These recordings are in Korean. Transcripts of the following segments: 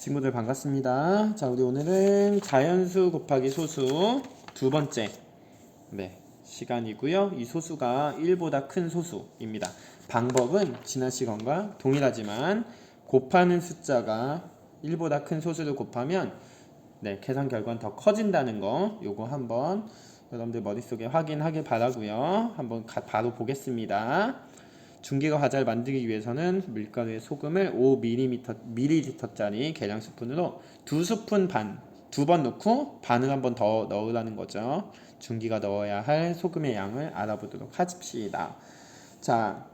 친구들 반갑습니다. 자, 우리 오늘은 자연수 곱하기 소수 두 번째 네, 시간이고요. 이 소수가 1보다 큰 소수입니다. 방법은 지난 시간과 동일하지만 곱하는 숫자가 1보다 큰 소수를 곱하면 네, 계산 결과는 더 커진다는 거 요거 한번 여러분들 머릿속에 확인하길 바라고요. 한번 가- 바로 보겠습니다. 중기가 과자를 만들기 위해서는 밀가루에 소금을 5ml, ml짜리 계량 스푼으로 두 스푼 반, 두 번 넣고 반을 한 번 더 넣으라는 거죠. 중기가 넣어야 할 소금의 양을 알아보도록 합시다. 자,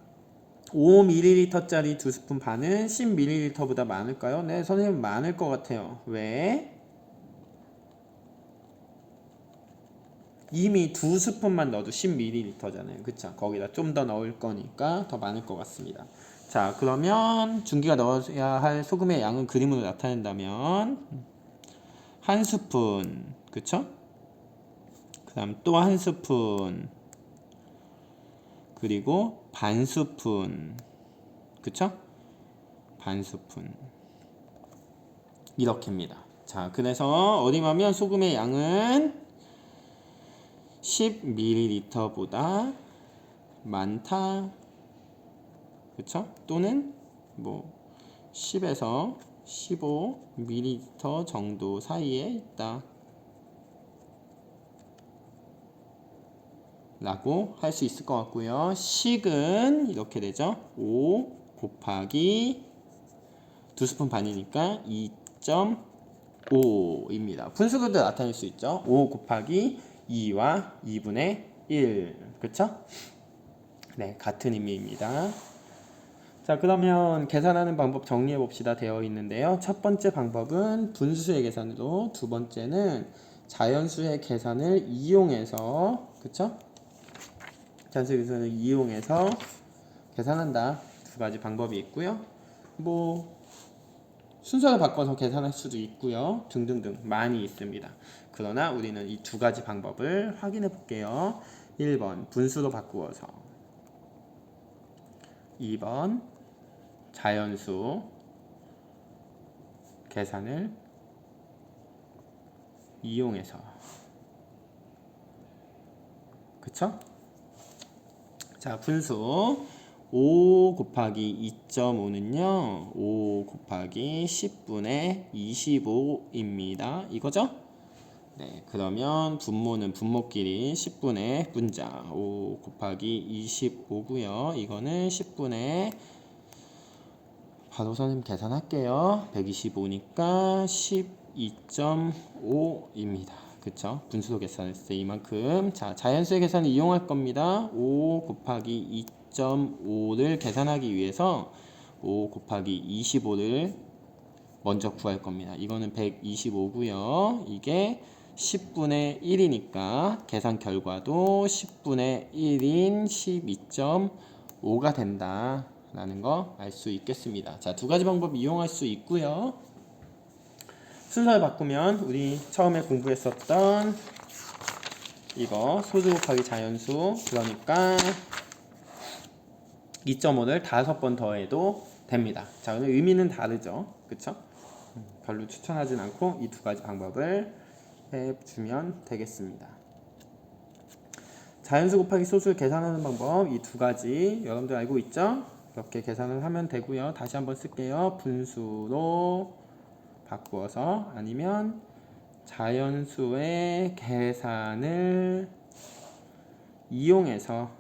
5ml짜리 두 스푼 반은 10ml보다 많을까요? 네, 선생님 많을 것 같아요. 왜? 이미 두 스푼만 넣어도 10ml잖아요. 그쵸? 거기다 좀 더 넣을 거니까 더 많을 것 같습니다. 자, 그러면 중기가 넣어야 할 소금의 양은 그림으로 나타낸다면 한 스푼, 그쵸? 그 다음 또 한 스푼, 그리고 반 스푼, 그쵸? 반 스푼. 이렇게입니다. 자, 그래서 어림하면 소금의 양은 10ml보다 많다. 그쵸? 또는 뭐 10에서 15ml 정도 사이에 있다. 라고 할 수 있을 것 같고요. 식은 이렇게 되죠. 5 곱하기 두 스푼 반이니까 2.5입니다. 분수로도 나타낼 수 있죠. 5 곱하기 2와 2분의 1. 그쵸? 네, 같은 의미입니다. 자, 그러면 계산하는 방법 정리해 봅시다. 되어 있는데요. 첫 번째 방법은 분수의 계산으로, 두 번째는 자연수의 계산을 이용해서, 그쵸? 자연수의 계산을 이용해서 계산한다. 두 가지 방법이 있고요. 뭐, 순서를 바꿔서 계산할 수도 있고요. 등등등 많이 있습니다. 그러나 우리는 이 두 가지 방법을 확인해 볼게요. 1번 분수로 바꾸어서 2번 자연수 계산을 이용해서 그쵸? 자 분수 5 곱하기 2.5는요. 5 곱하기 10분의 25입니다. 이거죠? 네 그러면 분모는 분모끼리 10분의 분자. 5 곱하기 25고요. 이거는 10분의 바로 선생님 계산할게요. 125니까 12.5입니다. 그쵸? 분수로 계산했을 때 이만큼. 자 자연수의 계산을 이용할 겁니다. 5 곱하기 2.5를 계산하기 위해서 5 곱하기 25를 먼저 구할 겁니다. 이거는 125고요. 이게 10분의 1이니까 계산 결과도 10분의 1인 12.5가 된다 라는 거 알 수 있겠습니다. 자, 두 가지 방법 이용할 수 있고요. 순서를 바꾸면 우리 처음에 공부했었던 이거 소수 곱하기 자연수 그러니까 2.5를 다섯 번 더해도 됩니다. 자, 오늘 의미는 다르죠. 그쵸? 음, 별로 추천하진 않고 이 두 가지 방법을 해주면 되겠습니다. 자연수 곱하기 소수를 계산하는 방법 이 두 가지 여러분들 알고 있죠? 이렇게 계산을 하면 되고요. 다시 한번 쓸게요. 분수로 바꾸어서 아니면 자연수의 계산을 이용해서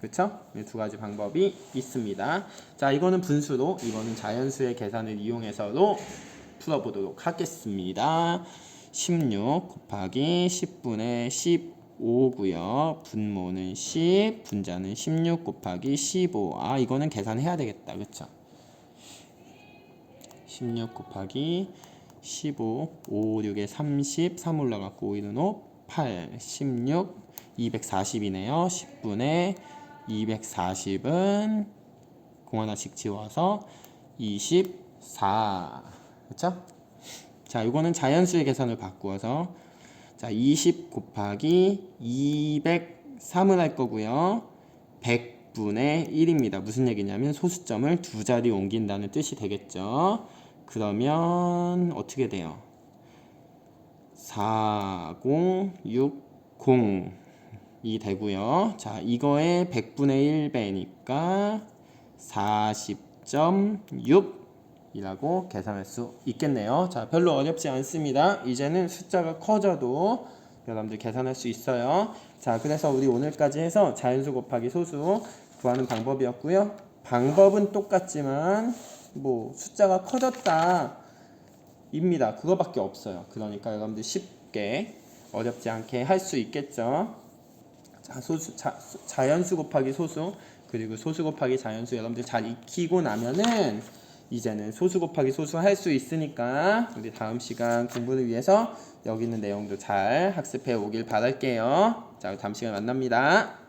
그쵸? 이두 가지 방법이 있습니다. 자, 이거는 분수로, 이거는 자연수의 계산을 이용해서도 풀어보도록 하겠습니다. 16 곱하기 10분의 15고요. 분모는 10, 분자는 16 곱하기 15. 아, 이거는 계산해야 되겠다. 그쵸? 16 곱하기 15, 5, 6에 30, 3 올라갔고 5, 1은 5, 8, 16, 240이네요. 10분의 240은 공 하나씩 지워서 24. 그쵸? 자, 이거는 자연수의 계산을 바꾸어서 자, 20 곱하기 203을 할 거고요. 100분의 1입니다. 무슨 얘기냐면 소수점을 두 자리 옮긴다는 뜻이 되겠죠. 그러면 어떻게 돼요? 4060 이 되고요. 자, 이거의 100분의 1배니까 40.6이라고 계산할 수 있겠네요. 자, 별로 어렵지 않습니다. 이제는 숫자가 커져도 여러분들 계산할 수 있어요. 자, 그래서 우리 오늘까지 해서 자연수 곱하기 소수 구하는 방법이었고요. 방법은 똑같지만 뭐 숫자가 커졌다 입니다. 그거밖에 없어요. 그러니까 여러분들 쉽게 어렵지 않게 할 수 있겠죠. 자, 소수 자, 수- 자연수 곱하기 소수 그리고 소수 곱하기 자연수 여러분들 잘 익히고 나면은 이제는 소수 곱하기 소수 할 수 있으니까 우리 다음 시간 공부를 위해서 여기 있는 내용도 잘 학습해 오길 바랄게요. 자, 다음 시간에 만납니다.